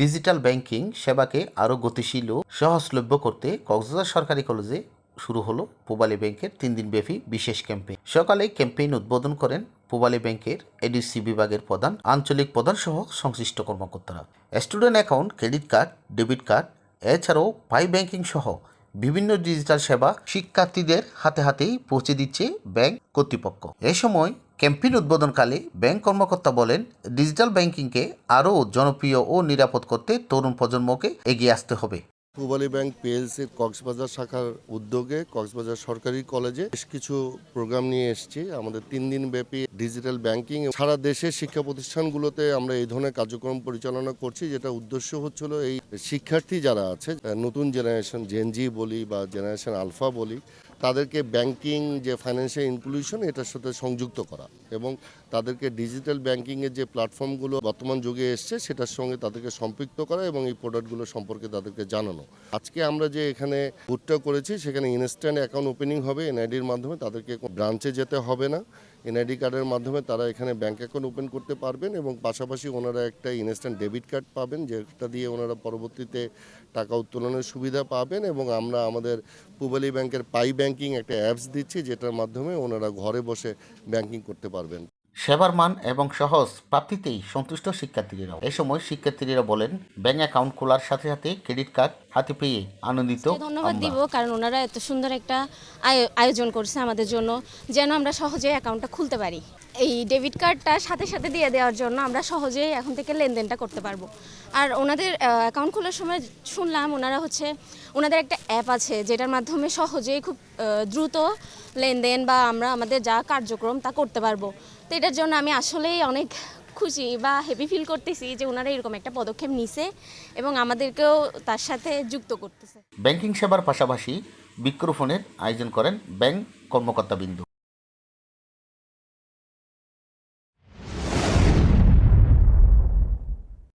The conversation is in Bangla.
ডিজিটাল ব্যাংকিং সেবাকে আরও গতিশীল ও সহজলভ্য করতে কক্সবাজার সরকারি কলেজে শুরু হলো পূবালী ব্যাংকের তিন দিনব্যাপী বিশেষ ক্যাম্পেইন। সকালে ক্যাম্পেইন উদ্বোধন করেন পূবালী ব্যাংকের এডিসি বিভাগের প্রধান, আঞ্চলিক প্রধান সহ সংশ্লিষ্ট কর্মকর্তারা। Student account, credit card, debit card, এছাড়াও পাই ব্যাংকিং সহ বিভিন্ন ডিজিটাল সেবা শিক্ষার্থীদের হাতে হাতেই পৌঁছে দিচ্ছে ব্যাংক কর্তৃপক্ষ। এ সময় ক্যাম্পেইন উদ্বোধনকালে ব্যাংক কর্মকর্তা বলেন, ডিজিটাল ব্যাংকিংকে আরও জনপ্রিয় ও নিরাপদ করতে তরুণ প্রজন্মকে এগিয়ে আসতে হবে। পূবালী ব্যাংক পিএলসির কক্সবাজার শাখার উদ্যোগে কক্সবাজার সরকারি কলেজে বেশ কিছু প্রোগ্রাম নিয়ে এসেছি। আমাদের তিন দিন ব্যাপী ডিজিটাল ব্যাংকিং সারা দেশের শিক্ষা প্রতিষ্ঠানগুলোতে আমরা এই ধরনের কার্যক্রম পরিচালনা করছি, যেটা উদ্দেশ্য হচ্ছিল এই শিক্ষার্থী যারা আছে, নতুন জেনারেশন জেনজি বলি বা জেনারেশন আলফা বলি, তাদেরকে ব্যাংকিং যে ফাইন্যান্সিয়াল ইনক্লুশন, এটার সাথে সংযুক্ত করা এবং তাদেরকে ডিজিটাল ব্যাংকিংয়ের যে প্ল্যাটফর্মগুলো বর্তমান যুগে এসছে, সেটার সঙ্গে তাদেরকে সম্পৃক্ত করা এবং এই প্রোডাক্টগুলো সম্পর্কে তাদেরকে জানানো। আজকে আমরা যে এখানে বুটটা করেছি, সেখানে ইনস্ট্যান্ট অ্যাকাউন্ট ওপেনিং হবে এনআইডির মাধ্যমে, তাদেরকে ব্রাঞ্চে যেতে হবে না। এনআইডি কার্ডের মাধ্যমে তারা এখানে ব্যাংক অ্যাকাউন্ট ওপেন করতে পারবেন এবং পাশাপাশি ওনারা একটা ইনস্ট্যান্ট ডেবিট কার্ড পাবেন, যেটা দিয়ে ওনারা পরবর্তীতে টাকা উত্তোলনের সুবিধা পাবেন এবং আমরা আমাদের পূবালী ব্যাংকের পাই ব্যাংকিং একটা অ্যাপস দিচ্ছি, যেটার মাধ্যমে ওনারা ঘরে বসে ব্যাংকিং করতে পারবেন। সেবার মান এবং সহজ প্রাপ্তিতেই সন্তুষ্ট শিক্ষার্থীরা। এ সময় শিক্ষার্থীরা বলেন, ব্যাংক অ্যাকাউন্ট খোলার সাথে সাথে ক্রেডিট কার্ড হাতে পেয়ে আনন্দিত ধন্যবাদ। দিব কারণ ওনারা এত সুন্দর একটা আয়- আয়োজন করছে আমাদের জন্য যেন আমরা সহজে অ্যাকাউন্টটা খুলতে পারি। এই ডেবিট কার্ডটা সাথে সাথে দিয়ে দেওয়ার জন্য আমরা সহজেই এখন থেকে লেনদেনটা করতে পারব। আর ওনাদের অ্যাকাউন্ট খোলার সময় শুনলাম ওনারা হচ্ছে ওনাদের একটা অ্যাপ আছে যেটার মাধ্যমে সহজেই খুব দ্রুত লেনদেন বা আমরা আমাদের যা কার্যক্রম তা করতে পারব। তো এটার জন্য আমি আসলেই অনেক খুশি বা হ্যাপি ফিল করতেছি যে ওনারা এরকম একটা পদক্ষেপ নিছে এবং আমাদেরকেও তার সাথে যুক্ত করতেছে। ব্যাংকিং সেবার পাশাপাশি বৃক্ষরোপণের আয়োজন করেন ব্যাংক কর্মকর্তাবৃন্দ।